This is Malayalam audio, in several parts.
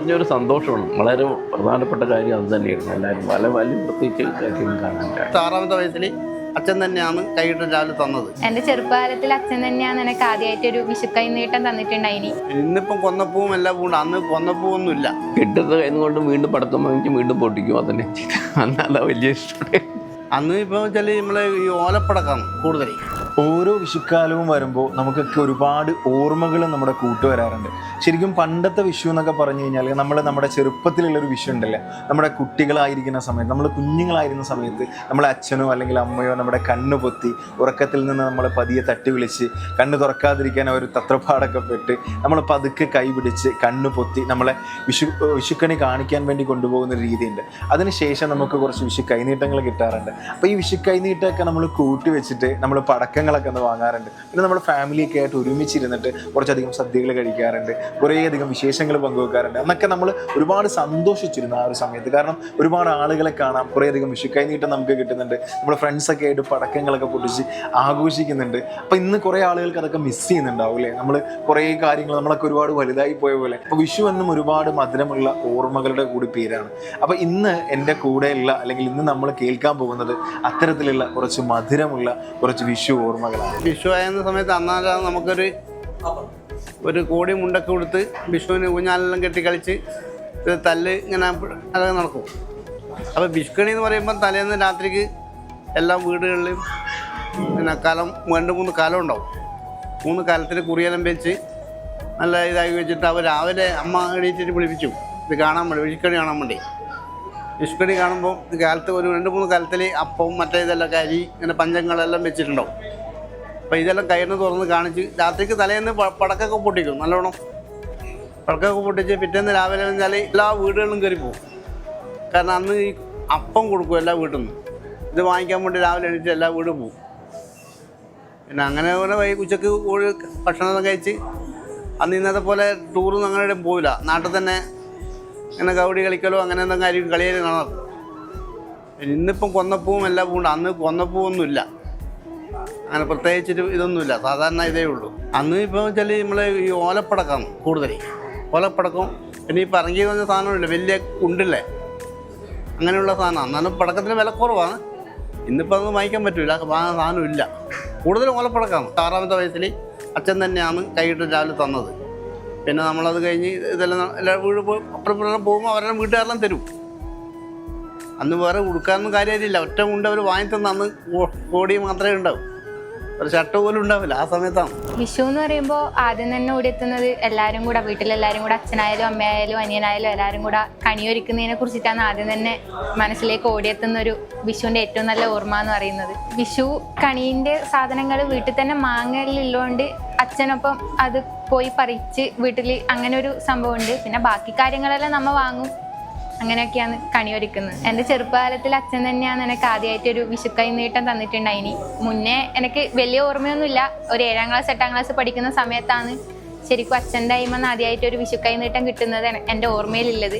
പറഞ്ഞൊരു സന്തോഷമാണ്. വളരെ പ്രധാനപ്പെട്ട കാര്യം അത് തന്നെയായിരുന്നു. എല്ലാവരും പല വലിയ പ്രത്യേകിച്ച് കാര്യം കാണാൻ ആറാമത്തെ വയസ്സിൽ അച്ഛൻ തന്നെയാണ് കൈയിട്ട് രാവിലെ തന്നത്. എന്റെ ചെറുപ്പകാലത്തിൽ അച്ഛൻ തന്നെയാണ് എനിക്ക് ആദ്യമായിട്ട് ഒരു വിഷുക്കൈ നീട്ടം തന്നിട്ടുണ്ടായിനി ഇന്നിപ്പം കൊന്നപ്പൂവും എല്ലാം പൂണ്ട് അന്ന് കൊന്നപ്പൂവൊന്നും ഇല്ല കിട്ടുന്ന കൈ കൊണ്ട് വീണ്ടും പടത്തം വാങ്ങിച്ച് വീണ്ടും പൊട്ടിക്കും. അതന്നെ അന്നല്ല വലിയ ഇഷ്ടം. അന്ന് ഇപ്പോൾ വെച്ചാൽ നമ്മളെ ഈ ഓലപ്പടക്കാണ് കൂടുതൽ ഓരോ വിഷുക്കാലവും വരുമ്പോൾ നമുക്കൊക്കെ ഒരുപാട് ഓർമ്മകൾ നമ്മുടെ കൂട്ടുവരാറുണ്ട് ശരിക്കും പണ്ടത്തെ വിഷു എന്നൊക്കെ പറഞ്ഞു കഴിഞ്ഞാൽ നമ്മൾ നമ്മുടെ ചെറുപ്പത്തിലുള്ള ഒരു വിഷു ഉണ്ടല്ലേ? നമ്മുടെ കുട്ടികളായിരിക്കുന്ന സമയത്ത് നമ്മൾ കുഞ്ഞുങ്ങളായിരുന്ന സമയത്ത് നമ്മളെ അച്ഛനോ അല്ലെങ്കിൽ അമ്മയോ നമ്മുടെ കണ്ണ് പൊത്തി ഉറക്കത്തിൽ നിന്ന് നമ്മൾ പതിയെ തട്ടി വിളിച്ച് കണ്ണ് തുറക്കാതിരിക്കാൻ അവർ തത്രപ്പാടൊക്കെ പെട്ട് നമ്മൾ പതുക്കെ കൈപിടിച്ച് കണ്ണ് പൊത്തി നമ്മളെ വിഷു വിഷുക്കണി കാണിക്കാൻ വേണ്ടി കൊണ്ടുപോകുന്ന ഒരു രീതിയുണ്ട്. അതിനുശേഷം നമുക്ക് കുറച്ച് വിഷു കൈനീട്ടങ്ങൾ കിട്ടാറുണ്ട്. അപ്പോൾ ഈ വിഷു കൈനീട്ടമൊക്കെ നമ്മൾ കൂട്ടി വെച്ചിട്ട് നമ്മൾ പടക്കങ്ങളൊക്കെ ഒന്ന് വാങ്ങാറുണ്ട്. പിന്നെ നമ്മൾ ഫാമിലിയൊക്കെ ആയിട്ട് ഒരുമിച്ചിരുന്നിട്ട് കുറച്ചധികം സദ്യകൾ കഴിക്കാറുണ്ട്. കുറേയധികം വിശേഷങ്ങൾ പങ്കുവെക്കാറുണ്ട്. അന്നൊക്കെ നമ്മൾ ഒരുപാട് സന്തോഷിച്ചിരുന്നു ആ ഒരു സമയത്ത്. കാരണം ഒരുപാട് ആളുകളെ കാണാം കുറേയധികം വിഷു കൈനീട്ടം നമുക്ക് കിട്ടുന്നുണ്ട്. നമ്മൾ ഫ്രണ്ട്സൊക്കെ ആയിട്ട് പടക്കങ്ങളൊക്കെ പൊട്ടിച്ച് ആഘോഷിക്കുന്നുണ്ട്. അപ്പം ഇന്ന് കുറേ ആളുകൾക്ക് അതൊക്കെ മിസ് ചെയ്യുന്നുണ്ടാവും അല്ലേ? നമ്മൾ കുറേ കാര്യങ്ങൾ നമ്മളൊക്കെ ഒരുപാട് വലുതായി പോയ പോലെ. അപ്പോൾ വിഷു എന്നും ഒരുപാട് മധുരമുള്ള ഓർമ്മകളുടെ കൂടി പേരാണ്. അപ്പോൾ ഇന്ന് എന്റെ കൂടെയുള്ള അല്ലെങ്കിൽ ഇന്ന് നമ്മൾ കേൾക്കാൻ പോകുന്നത് അത്തരത്തിലുള്ള കുറച്ച് മധുരമുള്ള കുറച്ച് വിഷു ഓർമ്മകളാണ്. വിഷു ആയിരുന്ന സമയത്ത് അന്നാലാണ് നമുക്കൊരു ഒരു കോടി മുണ്ടൊക്കെ കൊടുത്ത് വിഷുവിന് ഊഞ്ഞാലെല്ലാം കെട്ടി കളിച്ച് തല്ല് ഇങ്ങനെ അതൊക്കെ നടക്കും. അപ്പോൾ വിഷുക്കണി എന്ന് പറയുമ്പോൾ തലേന്ന് രാത്രിക്ക് എല്ലാ വീടുകളിലും പിന്നെ കലം രണ്ട് മൂന്ന് കലം ഉണ്ടാവും. മൂന്ന് കലത്തിൽ കുറിയെല്ലാം വെച്ച് നല്ല ഇതാക്കി വെച്ചിട്ട് അവർ രാവിലെ അമ്മ എണീറ്റിട്ട് വിളിപ്പിച്ചു. ഇത് കാണാൻ വേണ്ടി വിഷുക്കണി കാണാൻ വേണ്ടി. വിഷുക്കണി കാണുമ്പോൾ കാലത്ത് ഒരു രണ്ട് മൂന്ന് കാലത്തിൽ അപ്പവും മറ്റേ ഇതെല്ലാം കരി ഇങ്ങനെ പഞ്ചങ്ങളെല്ലാം വെച്ചിട്ടുണ്ടാവും. അപ്പോൾ ഇതെല്ലാം കയ്യിൽ തുറന്ന് കാണിച്ച് രാത്രിക്ക് തലേന്ന് പടക്കൊക്കെ പൊട്ടിക്കും നല്ലോണം. പടക്കൊക്കെ പൊട്ടിച്ച് പിറ്റേന്ന് രാവിലെ വെച്ചാൽ എല്ലാ വീടുകളിലും കയറി പോകും കാരണം അന്ന് ഈ അപ്പം കൊടുക്കും എല്ലാ വീട്ടിൽ നിന്നും ഇത് വാങ്ങിക്കാൻ വേണ്ടി രാവിലെ എണീറ്റ് എല്ലാ വീടും പോകും പിന്നെ അങ്ങനെ പോലെ വൈ ഉച്ചയ്ക്ക് ഭക്ഷണം കഴിച്ച് അന്ന് ഇന്നത്തെ പോലെ ടൂറൊന്നും അങ്ങനെ എവിടെയും പോവില്ല. നാട്ടിൽ തന്നെ ഇങ്ങനെ കബഡി കളിക്കലോ അങ്ങനെ എന്തെങ്കിലും ആയിരിക്കും കളിയാലും നടക്കും ഇന്നിപ്പം കൊന്നപ്പൂവും എല്ലാം പൂണ്ട്. അന്ന് കൊന്നപ്പൂവൊന്നും ഇല്ല അങ്ങനെ പ്രത്യേകിച്ചൊരു ഇതൊന്നുമില്ല. സാധാരണ ഇതേ ഉള്ളൂ. അന്ന് ഇപ്പോൾ വെച്ചാൽ നമ്മൾ ഈ ഓലപ്പടക്കം കൂടുതൽ ഓലപ്പടക്കം പിന്നെ ഈ പറങ്കി എന്ന് പറഞ്ഞ സാധനമില്ല വലിയ കുണ്ടില്ലേ? അങ്ങനെയുള്ള സാധനം. എന്നാലും പടക്കത്തിന് വില കുറവാണ്. ഇന്നിപ്പോൾ അത് വാങ്ങിക്കാൻ പറ്റില്ല സാധനം ഇല്ല. കൂടുതലും ഓലപ്പടക്കാണ്. ആറാമത്തെ വയസ്സിൽ അച്ഛൻ തന്നെയാണ് കൈയിട്ട് രാവിലെ തന്നത്. പിന്നെ നമ്മളത് കഴിഞ്ഞ് ഇതെല്ലാം വീട് പോയി അപ്പുറം പോകുമ്പോൾ അവരെല്ലാം വീട്ടുകാരെല്ലാം തരും. അന്ന് വേറെ കൊടുക്കാനൊന്നും കാര്യമായിട്ടില്ല ഒറ്റ മുണ്ട് അവർ വാങ്ങി തന്ന അന്ന് കോടി മാത്രമേ ഉണ്ടാവും. ഒരു ഷർട്ട് പോലും ഉണ്ടാവില്ല ആ സമയത്താണ്. വിഷു എന്ന് പറയുമ്പോൾ ആദ്യം തന്നെ ഓടിയെത്തുന്നത് എല്ലാവരും കൂടെ വീട്ടിലെല്ലാവരും കൂടെ അച്ഛനായാലും അമ്മയായാലും അനിയനായാലും എല്ലാവരും കൂടെ കണിയൊരുക്കുന്നതിനെ കുറിച്ചിട്ടാണ് ആദ്യം തന്നെ മനസ്സിലേക്ക് ഓടിയെത്തുന്ന ഒരു വിഷുവിന്റെ ഏറ്റവും നല്ല ഓർമ്മ എന്ന് പറയുന്നത്. വിഷു കണീന്റെ സാധനങ്ങൾ വീട്ടിൽ തന്നെ മാങ്ങലുള്ളതുകൊണ്ട് അച്ഛനൊപ്പം അത് പോയി പറിച്ച് വീട്ടിൽ അങ്ങനെ ഒരു സംഭവമുണ്ട്. പിന്നെ ബാക്കി കാര്യങ്ങളെല്ലാം നമ്മ വാങ്ങും. അങ്ങനെയൊക്കെയാണ് കണി ഒരുക്കുന്നത് എന്റെ ചെറുപ്പകാലത്തിൽ അച്ഛൻ തന്നെയാണ് എനിക്ക് ആദ്യമായിട്ട് ഒരു വിഷുക്കൈ നീട്ടം തന്നിട്ടുണ്ടായിനി മുന്നേ എനിക്ക് വലിയ ഓർമ്മയൊന്നുമില്ല. ഒരു ഏഴാം ക്ലാസ് എട്ടാം ക്ലാസ് പഠിക്കുന്ന സമയത്താണ് ശരിക്കും അച്ഛന്റെ അയിമെന്ന് ആദ്യമായിട്ട് ഒരു വിഷുക്കൈ നീട്ടം കിട്ടുന്നത് എന്റെ ഓർമ്മയിലുള്ളത്.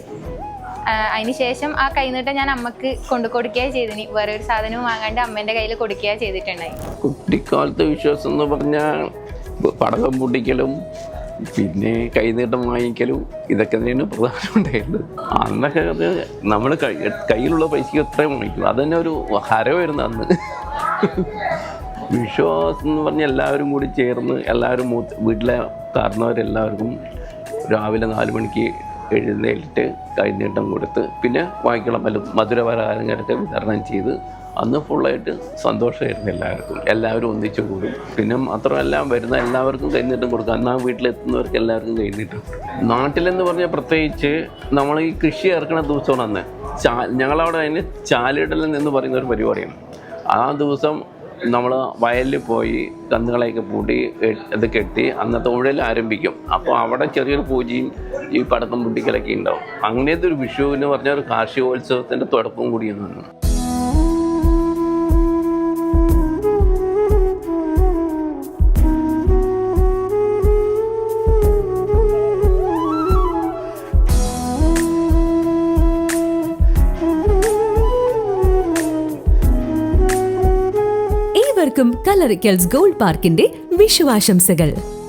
അതിന് ശേഷം ആ കൈനീട്ടം ഞാൻ അമ്മയ്ക്ക് കൊണ്ടു കൊടുക്കുകയാണ് ചെയ്തിനി വേറെ ഒരു സാധനവും വാങ്ങാണ്ട് അമ്മേന്റെ കയ്യിൽ കൊടുക്കുകയാണ് ചെയ്തിട്ടുണ്ടായി. കുട്ടിക്കാലത്തെ വിശ്വാസം എന്ന് പറഞ്ഞാൽ പടകം പൊട്ടിക്കലും പിന്നെ കൈനീട്ടം വാങ്ങിക്കലും ഇതൊക്കെ തന്നെയാണ് പ്രധാനം ഉണ്ടായിരുന്നത് അന്നൊക്കെ നമ്മൾ കയ്യിലുള്ള പൈസ എത്രയും വാങ്ങിക്കും അത് തന്നെ ഒരു ഹരമായിരുന്നു അന്ന്. വിശ്വാസം എന്ന് പറഞ്ഞാൽ എല്ലാവരും കൂടി ചേർന്ന് എല്ലാവരും മൂത്ത് വീട്ടിലെ കാരണവരെല്ലാവർക്കും രാവിലെ നാല് മണിക്ക് എഴുന്നേറ്റിട്ട് കൈനീട്ടം കൊടുത്ത് പിന്നെ ബാക്കിയുള്ള മധുര മധുരപലഹാരങ്ങളൊക്കെ വിതരണം ചെയ്ത് അന്ന് ഫുള്ളായിട്ട് സന്തോഷമായിരുന്നു എല്ലാവർക്കും. എല്ലാവരും ഒന്നിച്ചു കൂടും. പിന്നെ മാത്രമല്ല വരുന്ന എല്ലാവർക്കും കൈനീട്ടം കൊടുക്കും. അന്ന് വീട്ടിലെത്തുന്നവർക്ക് എല്ലാവർക്കും കൈനീട്ടം. നാട്ടിലെന്ന് പറഞ്ഞാൽ പ്രത്യേകിച്ച് നമ്മൾ ഈ കൃഷി ഇറക്കുന്ന ദിവസമാണ് അന്ന്. ചാ ഞങ്ങളവിടെ അതിന് ചാലിടൽ എന്ന് പറയുന്ന ഒരു പരിപാടിയാണ്. ആ ദിവസം നമ്മൾ വയലിൽ പോയി കന്നുകളെയൊക്കെ പൂട്ടി ഇത് കെട്ടി അന്നത്തെ ഉഴൽ ആരംഭിക്കും. അപ്പോൾ അവിടെ ചെറിയൊരു പൂജയും ഈ പടക്കം പൊട്ടിക്കലൊക്കെ ഉണ്ടാവും. അങ്ങനത്തെ ഒരു വിഷു എന്ന് പറഞ്ഞാൽ ഒരു കാർഷികോത്സവത്തിന്റെ തുടക്കം കൂടിയെന്നാണ് ഏവർക്കും കെൽസ് ഗോൾഡ് പാർക്കിന്റെ വിഷുവാശംസകൾ.